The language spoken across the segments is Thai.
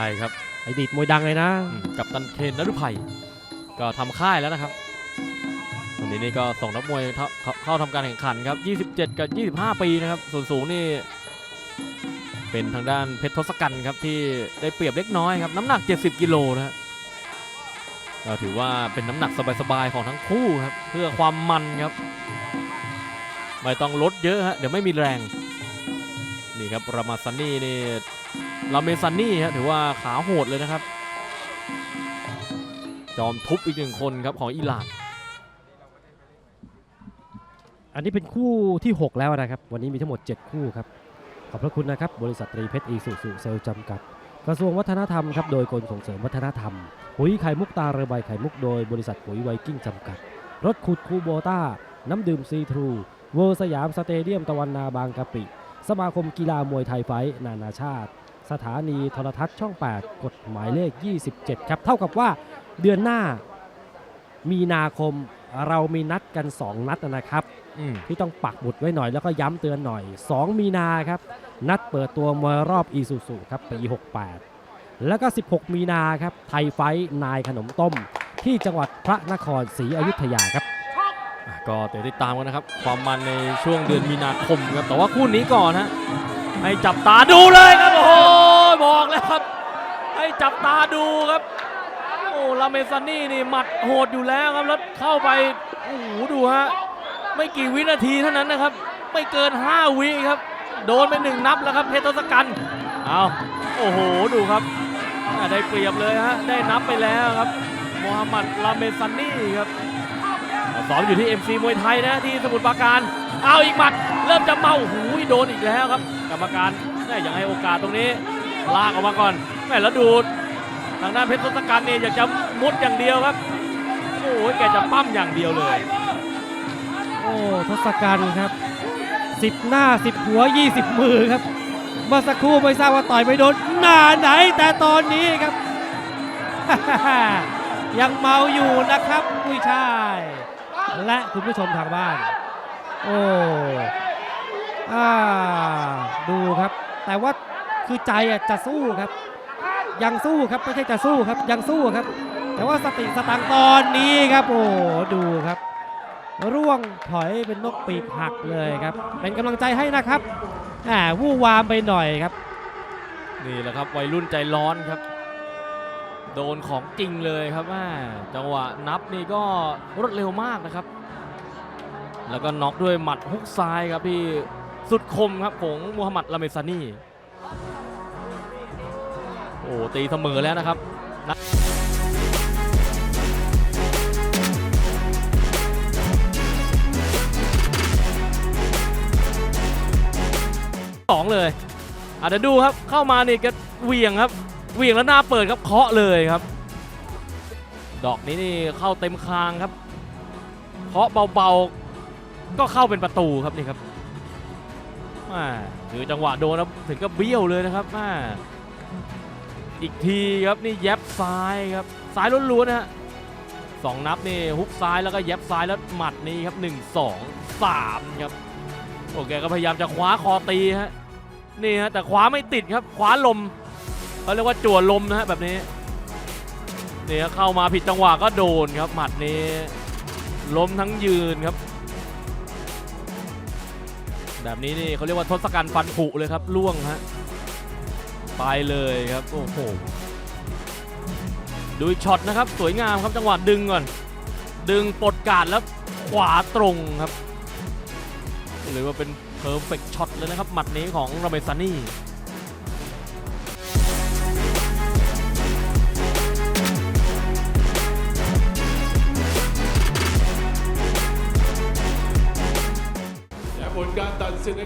ช่ครับไอดีดมวยดังเลยนะอืมกับตันเคนนรุภัยก็ทำค่ายแล้วนะครับวันนี้นี่ก็ส่งนักมวยเข้าเข้าเข้าทำการแข่งขันครับ 27 กับ 25 ปีนะครับส่วนสูงนี่เป็นทางด้านเพชรทศกัณฐ์ครับที่ได้เปรียบเล็กน้อยครับน้ำหนัก 70 กิโลนะฮะก็ถือว่าเป็นน้ำหนักสบายๆของทั้งคู่ครับเพื่อความมันครับไม่ต้องลดเยอะฮะเดี๋ยวไม่มีแรง นี่ครับรามาซันนี่นี่ราเมซันนี่ฮะถือว่าขาโหดเลยนะครับ จอมทุบอีกหนึ่งคนครับของอิหร่านอันนี้เป็นคู่ที่ 6 แล้วนะครับ วันนี้มีทั้งหมด 7 คู่ครับ ขอบพระคุณนะครับ บริษัทตรีเพชรอีสุสุเซลจำกัด กระทรวงวัฒนธรรมครับ โดยกรมส่งเสริมวัฒนธรรม ปุ๋ยไข่มุกตาเรือใบไข่มุกโดยบริษัทปุ๋ยไวกิ้งจำกัด รถขุดคูโบต้า น้ำดื่มซีทรู เวอร์สยามสเตเดียมตะวันนาบางกะปิ สมาคมกีฬามวยไทยไฟท์นานาชาติ สถานีโทรทัศน์ช่อง 8 กฎหมายเลข 27 ครับ เท่ากับว่าเดือนหน้ามีนาคมเรามีนัดกัน 2 นัดนะครับอืมที่ต้องปักหมุดไว้หน่อยแล้วก็ย้ำเตือนหน่อย 2 มีนาครับ นัดเปิดตัวมวยรอบอีซูซูครับปี 68 แล้วก็ 16 มีนาครับไทยไฟท์นายขนมต้ม ที่จังหวัดพระนครศรีอยุธยาครับอะ ก็เดี๋ยวติดตามกันนะครับ ความมันในช่วงเดือนมีนาคมครับ แต่ว่าคู่นี้ก่อนฮะให้จับตาดูเลยครับ โอ้โหบอกแล้วครับ ให้จับตาดูครับโอ้ลาเมซานี่นี่หมัดโหดอยู่แล้วครับแล้วเข้าไปโอ้โหดูฮะไม่กี่วินาทีเท่านั้นนะครับ ไม่เกิน 5 วิครับ โดนไปหนึ่งนับแล้วครับเพชรทศกัณฐ์เอาโอ้โหดูครับได้เปรียบเลยฮะได้นับไปแล้วครับโมฮัมหมัดลาเมซานี่ครับ ซ้อมอยู่ที่ MC มวยไทยนะที่สมุทรปราการ เอาอีกหมัด เริ่มจะเมาหูยโดนอีกแล้วครับ กรรมการแม่ยังให้โอกาสตรงนี้ ลากออกมาก่อนแม่แล้วดูทางด้านเพชรทศกัณฐ์เนี่ยอยากจะมุดอย่างเดียวครับ โอ้ยแกจะปั้มอย่างเดียวเลย โอ้ทศกัณฐ์ครับ10หน้า10หัว 20 มือครับเมื่อสักครู่ไม่ทราบว่าต่อยไปโดนหน้าไหนแต่ตอนนี้ครับ ยังเมาอยู่นะครับกุ้ช่าย และคุณผู้ชมทางบ้าน โอ้อาดูครับ แต่ว่าคือใจอะจะสู้ครับ ยังสู้ครับไม่ใช่จะสู้ครับ ยังสู้ครับ แต่ว่าสติสตังตอนนี้ครับ โอ้ดูครับ ร่วงถอยเป็นนกปีกหักเลยครับ เป็นกำลังใจให้นะครับอ่าวู่วามไปหน่อยครับ นี่แหละครับวัยรุ่นใจร้อนครับ โดนของจริงเลยครับว่าจังหวะนับนี่ก็รวดเร็วมากนะครับ แล้วก็น็อกด้วยหมัดฮุกซ้ายครับที่สุดคมครับของมูฮัมหมัดลาเมซานี่โอ้ตีเสมอแล้วนะครับสองเลยอาจจะดูครับเข้ามานี่ก็เวียงครับ เวี่ยงแล้วหน้าเปิดครับเคาะเลยครับ ดอกนี้นี่เข้าเต็มคางครับเคาะเบาๆก็เข้าเป็นประตูครับนี่ครับอ่าถือจังหวะโดนแล้วถึงก็เบี้ยวเลยนะครับอ่าอีกทีครับนี่แย็บซ้ายครับซ้ายล้วนๆนะฮะสองนับนี่ฮุกซ้ายแล้วก็แย็บซ้ายแล้วหมัดนี้ครับหนึ่งสองสามครับโอเคก็พยายามจะคว้าคอตีฮะนี่ฮะแต่คว้าไม่ติดครับคว้าลม เขาเรียกว่าจั่วลมนะฮะแบบนี้เนี่ฮะเข้ามาผิดจังหวะก็โดนครับหมัดนี้ล้มทั้งยืนครับ แบบนี้นี่เขาเรียกว่าทศกัณฐ์ฟันผุเลยครับล่วงฮะไปเลยครับโอ้โหดูช็อตนะครับสวยงามครับจังหวะดึงก่อน ดึงปลดการดแล้วขวาตรงครับหรือว่าเป็นเพอร์เฟกช็อตเลยนะครับหมัดนี้ของราเมซานี่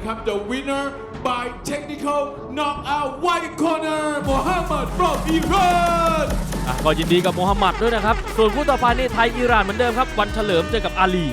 ครับ The winner by technical knockout white corner Mohammad from Iran อะก็ยินดีกับโมฮัมหมัดด้วยนะครับ ส่วนคู่ต่อไปนี่ไทยอิหร่านเหมือนเดิมครับ วันเฉลิมเจอกับอาลี